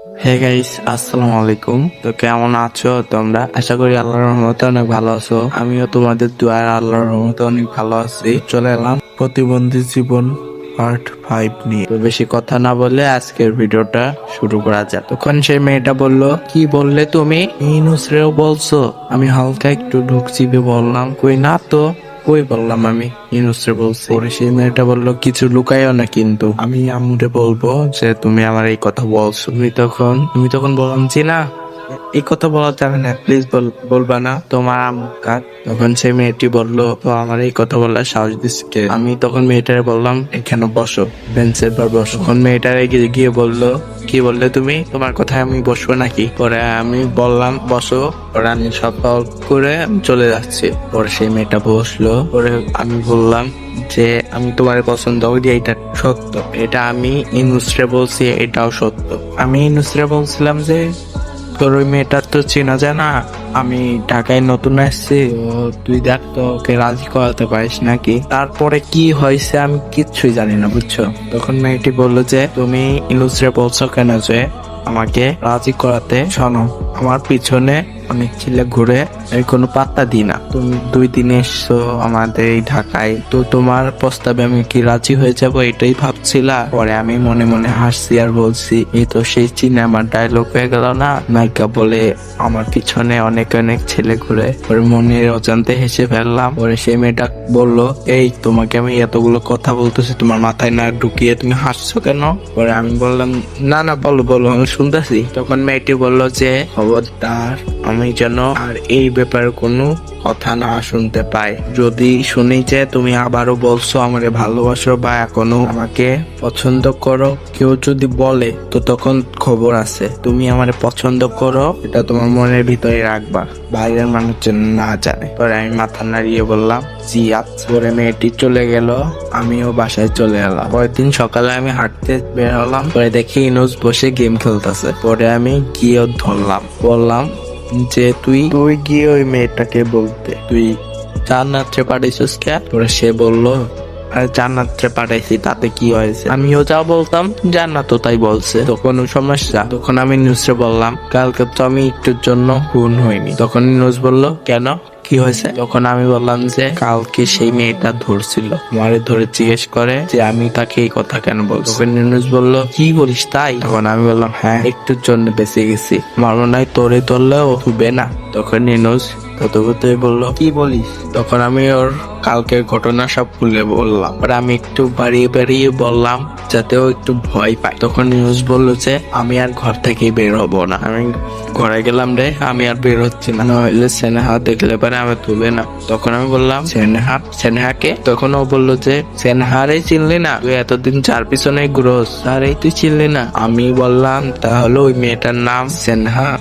Hey guys আসসালামু আলাইকুম তো কেমন আছো তোমরা? আশা করি আল্লাহর রহমতে অনেক ভালো আছো। আমিও তোমাদের দুয়ার আল্লাহর রহমতে অনেক ভালো আছি। চলে এলাম প্রতিবন্ধী জীবন পার্ট ফাইভ নিয়ে। তো বেশি কথা না বলে আজকের ভিডিওটা শুরু করা যাক। তখন সেই মেয়েটা বলল, কি বললে তুমি? বলছো। আমি হালকা একটু ঢুকছি বললাম, কই না তো? কই বললাম আমি? ইনুসরে বলছি। পরে সেই মেয়েটা বলল কিছু লুকাইও না কিন্তু। আমি আম্মুরে বলব যে তুমি আমার এই কথা বলছো। তুমি তখন তুমি তখন বললাম যে না। এই কথা বলা যাবে না। প্লিজ বলবা না। তোমার আম্মু কাক তখন সেই মেয়েটি বলল, তো আমার এই কথা বলার সাহস দিচ্ছে? আমি তখন মেয়েটারে বললাম, এখানে বসো, বেঞ্চের পর বসো। তখন মেয়েটারে গিয়ে বলল, কি বললে তুমি? তোমার কথায় আমি বসবো নাকি? পরে আমি বললাম, বসো। পরে আমি সব করে আমি চলে যাচ্ছি। পরে সেই মেয়েটা বসল। পরে আমি বললাম যে, আমি তোমার পছন্দ করি এটা সত্য। এটা আমি ইনুসরে বলছি, এটাও সত্য। আমি ইনুসরে বলছিলাম যে তোর ওই মেয়েটার তো চেনা যায় না আমি ঢাকায় নতুন আসছি, ও তুই দেখ তো, ওকে রাজি করাতে পারিস নাকি? তারপরে কি হয়েছে আমি কিচ্ছুই জানি না, বুঝছ? তখন মেয়েটি বলল যে, তুমি ইলুসরে বলছো কেন যে আমাকে রাজি করাতে? শোনো আমার পিছনে অনেক ছেলে ঘুরে আমি কোনো পাত্তা দিই না। তুমি দুই দিন এসছো আমাদের এই ঢাকায়। তো তোমার প্রস্তাবে আমি কি রাজি হয়ে যাব এটাই ভাবছিলা? পরে আমি মনে মনে হাসছি আর বলছি এই তো সেই সিনেমার ডায়লগ হয়ে গেল না? নায়িকা বলে, আমার পিছনে অনেক অনেক ছেলে ঘুরে। পরে মনের অজান্তে হেসে ফেললাম। পরে সেই মেয়েটা বলল, এই, তোমাকে আমি এতগুলো কথা বলতেছি, তোমার মাথায় না ঢুকিয়ে তুমি হাসছো কেন? পরে আমি বললাম, না না, বলো বলো, আমি শুনতেছি। তখন মেয়েটি বলল যে খবরদার আমি যেন আর এই ব্যাপারে কোনো কথা না শুনতে পাই। যদি শুনি যে তুমি আবারও বলছো, আমারে ভালোবাসো বা এখনও আমাকে পছন্দ করো? কেউ যদি বলে তো তখন খবর আছে। তুমি আমারে পছন্দ করো? এটা তোমার মনের ভিতরে রাখবা। বাইরের মানুষ যেন না জানে। পরে আমি মাথা নাড়িয়ে বললাম জি আচ্ছা পরে মেয়েটি চলে গেল। আমিও বাসায় চলে এলাম। পরের দিন সকালে আমি হাঁটতে বের হলাম। পরে দেখি ইনোজ বসে গেম খেলতেছে। পরে আমি গিয়ে ধরলাম। বললাম যে তুই তুই গিয়ে ওই মেয়েটাকে বলতে। তুই জান্নাতে পাঠাইছিস কে? পরে সে বলল জান্নাতে পাঠাইছি, তাতে কি হয়েছে? আমিও যা বলতাম, জান্নাতও তাই বলছে। তো কোনো সমস্যা। তখন আমি নিউজে বললাম, কালকে তো আমি একটুর জন্য খুন হইনি। তখন নিউজ বলল, কেন? কি হয়েছে? তখন আমি বললাম যে, কালকে সেই মেয়েটা ধরছিল। মারে ধরে জিজ্ঞেস করে যে, আমি তাকে এই কথা কেন তখন নিউজ বলল, কি বলিস তাই? তখন আমি বললাম হ্যাঁ একটুর জন্য বেঁচে গেছি। আমার মনে হয় তোরে ধরলেও হবে না। তখন নিউজ কথাই বলল, কি বলিস? তখন আমি ওর কালকের ঘটনা সব খুলে বললাম। আর আমি একটু বাড়িয়ে বাড়িয়ে বললাম যাতে ও একটু ভয় পায়। তখন নিউজ বলল যে, আমি আর ঘর থেকে বের হব না। আমি ঘরে গেলাম রে, আমি আর বের হচ্ছি না। নইলে সেনেহা দেখলে পরে আমি তুলবে না। তখন আমি বললাম, সেনেহা, সেনেহাকে? তখন ও বলল যে, সেনেহারে চিনলি না? তুই এতদিন চার পিছনে গ্রোস। আর এই তুই চিনলি না? আমি বললাম, তাহলে ওই মেয়েটার নাম সেনহা।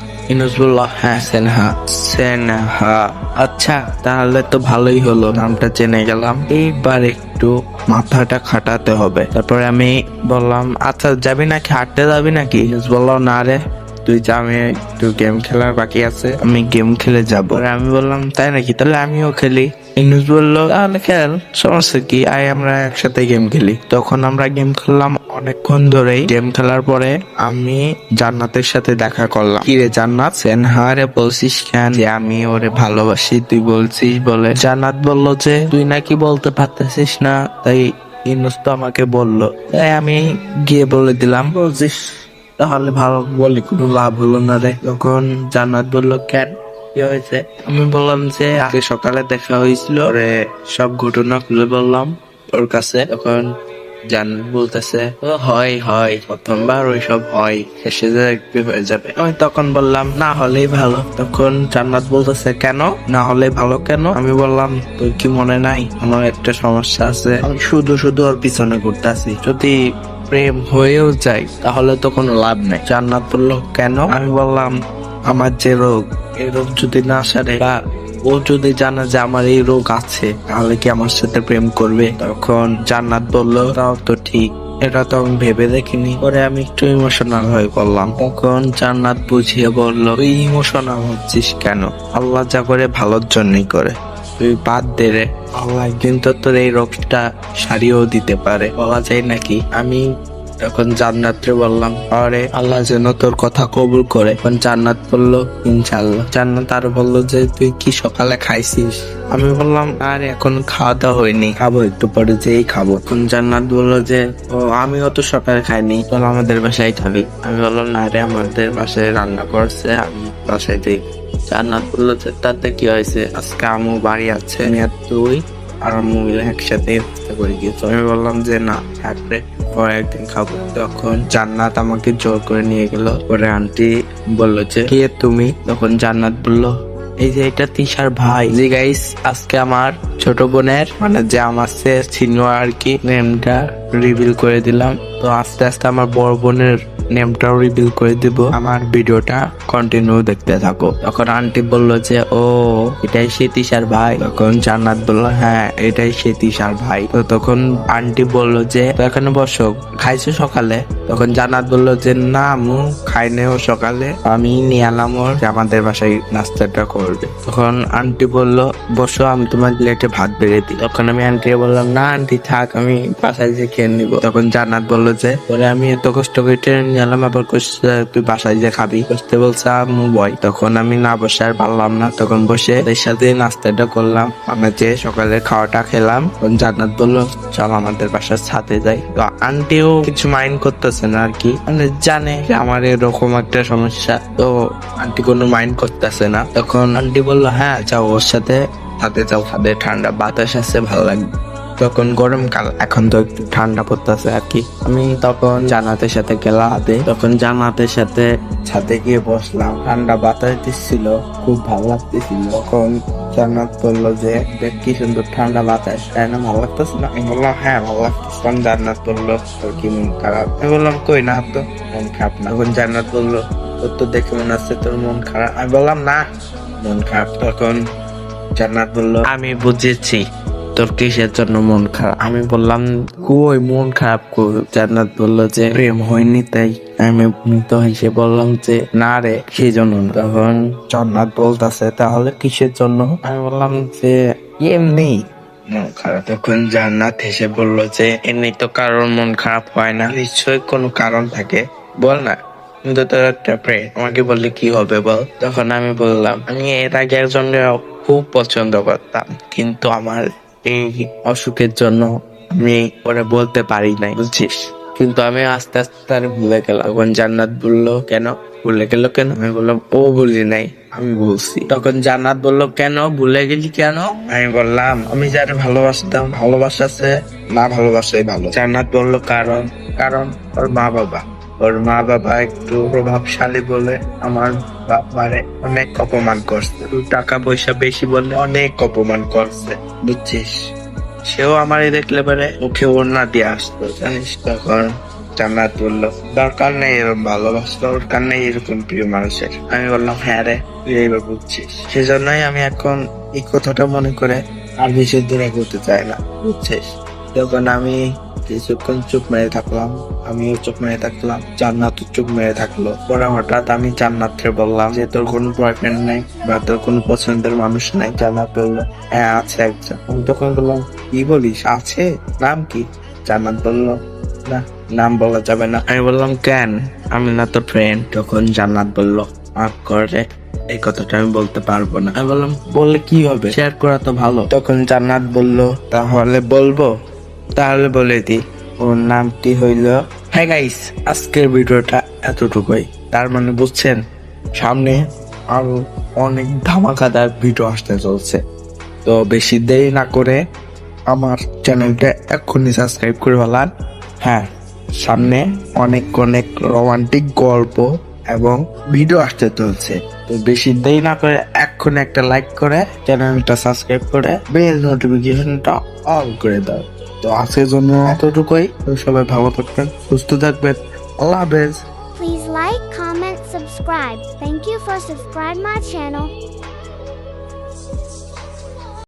হ্যাঁ আচ্ছা তাহলে তো ভালোই হলো, নামটা জেনে গেলাম। এইবার একটু মাথাটা খাটাতে হবে। তারপরে আমি বললাম আচ্ছা যাবি নাকি? হাঁটতে যাবি নাকি? বলল না রে, তুই যা, আমি একটু গেম খেলার বাকি আছে, আমি গেম খেলে যাব। আমি বললাম, তাই নাকি? তাহলে আমিও খেলি। ইনুস বলল তাহলে খেল, সমস্যা কি? আয়, আমরা একসাথে গেম খেলি। তখন আমরা গেম খেললাম অনেকক্ষণ ধরেই গেম খেলার পরে আমি জান্নাতের সাথে দেখা করলাম। কি রে জান্নাত সেনহারে বলছিস কেন? যে আমি ওরে ভালোবাসি, তুই বলছিস বলে। জান্নাত বলল যে, তুই নাকি বলতে পারতেছিস না। তাই ইনুস তো আমাকে বলল। তাই আমি গিয়ে বলে দিলাম, বলছিস, তাহলে ভালো বলি কোনো লাভ হলো না রে। তখন জান্নাত বলল, কেন? কি হয়েছে? আমি বললাম যে, আগে সকালে দেখা হয়েছিল সব ঘটনা খুলে বললাম ওর কাছে। তখন জান্নাত বলতেছে, ও, হয় হয়, প্রথমবার ওইসব হয়, শেষে একটু হয়ে যাবে। আমি তখন বললাম, না হলেই ভালো। তখন জান্নাত বলতেছে, কেন? না হলে ভালো কেন? আমি বললাম, তোর কি মনে নাই? আমার একটা সমস্যা আছে। আমি শুধু শুধু ওর পিছনে ঘুরতেছি। যদি প্রেম হয়েও যায়, তাহলে তো কোনো লাভ নেই। জান্নাত বলল, কেন? আমি বললাম, আমার যে রোগ এই রোগ যদি না সারে বা ও যদি জানে যে আমার এই রোগ আছে, তাহলে কি আমার সাথে প্রেম করবে? তখন জান্নাত বলল, তাও তো ঠিক। এটা তো আমি ভেবে দেখিনি। পরে আমি একটু ইমোশনাল হয়ে পড়লাম। তখন জান্নাত বুঝিয়ে বলল, তুই ইমোশনাল হচ্ছিস কেন? আল্লাহ যা করে ভালোর জন্যই করে। তুই বাদ দে রে। আল্লাহ একদিন তো তোর এই রোগটা সারিয়েও দিতে পারে। বলা যায় নাকি? আমি তখন জান্নাতরে বললাম, আরে আল্লাহ যেন তোর কথা কবুল করে। তখন জান্নাত বলল ইনশাল্লাহ জান্নাত আর বলল যে, তুই কি সকালে খাইছিস? আমি বললাম, আরে এখন খাওয়া দাওয়া হয়নি, খাব একটু পরে যেই খাব। তখন জান্নাত বলল যে, ও, আমি অত সকালে খাইনি। চল আমাদের বাসায় খাবি। আমি বললাম না রে আমাদের বাসায় রান্না করছে, আমি বাসায় যাই। জান্নাত বলল যে, তাতে কি হয়েছে? আজকে আমু বাড়ি আছে, আমি তুই আর আম্মু মিলে একসাথে করে গিয়েছো। আমি বললাম যে, না থাকবে পরে একদিন খাব। তখন জান্নাত আমাকে জোর করে নিয়ে গেল। পরে আন্টি বলল যে, কে তুমি? তখন জান্নাত বলল, এই যে এটা তিশার ভাই। জি গাইস আজকে আমার ছোট বোনের মানে যে আমার সে সিনিয়র আর কি নেমটা রিভিল করে দিলাম। তো আস্তে আস্তে আমার বড় বোনের নেমটাও রিভিল করে দিব। আমার ভিডিওটা কন্টিনিউ দেখতে থাকো। তখন আন্টি বলল যে, ও, এটাই সে তিশার ভাই। তখন জান্নাত বলল হ্যাঁ এটাই সে তিশার ভাই। তো তখন আন্টি বলল যে এখানে বসো, খাইছো সকালে? তখন জান্নাত বলল যে, না মু খাই নেও সকালে। আমি নিয়ে এলাম ওর আমাদের বাসায় নাস্তাটা করবে। তখন আন্টি বলল, বসো, আমি তোমার প্লেটে ভাত বেড়ে দিই। তখন আমি আন্টি বললাম, না আন্টি থাক, আমি বাসায় যে খেয়ে নিবো। তখন জান্নাত বলল যে, পরে আমি এত কষ্ট করে ট্রেন নিলাম আবার কইছে, তুই বাসায় যে খাবি? বসতে বলছে আমু বয়। তখন আমি না বসে আর পারলাম না। তখন বসে এর সাথে নাস্তাটা করলাম। আমরা যে সকালে খাওয়াটা খেলাম তখন জান্নাত বলল চল আমাদের বাসার ছাদে যাই। তো আন্টিও কিছু মাইন্ড করতেছে না আর কি। মানে জানে যে আমার এরকম একটা সমস্যা। তো আন্টি কোনো মাইন্ড করতেছে না। তখন আন্টি বলল হ্যাঁ যাও ওর সাথে। ছাদে যাও। ছাদে ঠান্ডা বাতাস আছে ভালো লাগবে। তখন গরমকাল এখন তো একটু ঠান্ডা পড়তেছে আর কি। আমি তখন জানাতের সাথে গেলাম হাতে। তখন জানাতের সাথে ছাদে গিয়ে বসলাম। ঠান্ডা বাতাস দিচ্ছিল, খুব ভালো লাগতেছিল। তখন জান্নাত বলল যে, দেখ কি সুন্দর ঠান্ডা বাতাস। তাই না, ভালো লাগতেছে না? আমি বললাম হ্যাঁ ভালো লাগতেছে। তখন জান্নাত বলল, তোর কি মন খারাপ? আমি বললাম, কই না তো মন খারাপ না। তখন জান্নাত বলল, তোর তো দেখে মনে হচ্ছে তোর মন খারাপ। আমি বললাম, না, মন খারাপ। তখন জান্নাত বলল, আমি বুঝেছি। তোর কিসের জন্য মন খারাপ? আমি বললাম, কই, মন খারাপ জান্নাত বলল যে, প্রেম হয়নি তাই। আমি মৃত হেসে বললাম যে, না রে সেই জন্য তখন জান্নাত বলতেছে, তাহলে কিসের জন্য? আমি বললাম যে, এমনি। মন খারাপ। তখন জান্নাত হেসে বলল যে, এমনি তো কারোর মন খারাপ হয় না। নিশ্চয়ই কোনো কারণ থাকে। বল না কিন্তু তোর একটা প্রেম আমাকে বললে কি হবে বল? তখন আমি বললাম, আমি এর আগে একজনকে খুব পছন্দ করতাম, কিন্তু আমার এই অসুখের জন্য আমি ওরা বলতে পারি নাই, বুঝছিস? কিন্তু আমি আস্তে আস্তে তার ভুলে গেলাম। তখন জান্নাত বলল, কেন? ভুলে গেল কেন? আমি বললাম, ও ভুলি নাই, আমি বলছি। তখন জান্নাত বলল, কেন? ভুলে গেলি কেন? আমি বললাম, আমি যারা ভালোবাসতাম ভালোবাসাছে না ভালোবাসাই ভালো। জান্নাত বলল, কারণ কারণ ওর মা বাবা। ওর মা বাবা একটু প্রভাবশালী বলে আমার বাবারে অনেক অপমান করছে। টাকা পয়সা বেশি বলে অনেক অপমান করছে, বুঝছিস? সেও আমারে দেখলে পারে মুখে ওড়না দিয়ে আসতো, জানিস? তখন জান্নাত বলল, দরকার নেই এরকম ভালোবাসা, দরকার নেই এরকম প্রিয় মানুষের। আমি বললাম হ্যাঁ রে, তুই এইবার বুঝছিস। সেজন্যই আমি এখন এই কথাটা মনে করে আর বেশি দূরে করতে চাই না, বুঝছিস? তখন আমি কিছুক্ষণ চুপ মেরে থাকলাম, আমিও চুপ মেরে থাকলাম, জান্নাত চুপ মেরে থাকল। পরে হঠাৎ আমি জান্নাতকে বললাম যে, তোর কোনো বয়ফ্রেন্ড নাই বা তোর কোনো পছন্দের মানুষ নাই? জান্নাত বলল হ্যাঁ আছে একজন। আমি তখন বললাম, কি বলিস, আছে? নাম কি? জান্নাত বলল, না, নাম বলা যাবে না। আমি বললাম, কেন? আমি না তো ফ্রেন্ড তখন জান্নাত বলল, মাফ করে এই কথাটা আমি বলতে পারব না। আমি বললাম, বললে কি হবে? শেয়ার করা তো ভালো। তখন জান্নাত বলল, তাহলে বলব? তাহলে বলে দি, ওর নামটি হইল হ্যাঁ গাইস আজকের ভিডিওটা এতটুকুই। তার মানে বুঝছেন, সামনে আরও অনেক ধামাকাদার ভিডিও আসতে চলছে। তো বেশি দেরি না করে আমার চ্যানেলটা এক্ষুনি সাবস্ক্রাইব করে ফেলান। হ্যাঁ সামনে অনেক অনেক রোমান্টিক গল্প এবং ভিডিও আসতে চলছে। তো বেশি দেরি না করে এক্ষুনি একটা লাইক করে চ্যানেলটা সাবস্ক্রাইব করে বেল নোটিফিকেশনটা অন করে দাও। তো আজকের জন্য এতটুকুই সবাই ভালো থাকবেন সুস্থ থাকবেন আল্লাহ হাফেজ Please like, comment, subscribe. Thank you for subscribe my channel.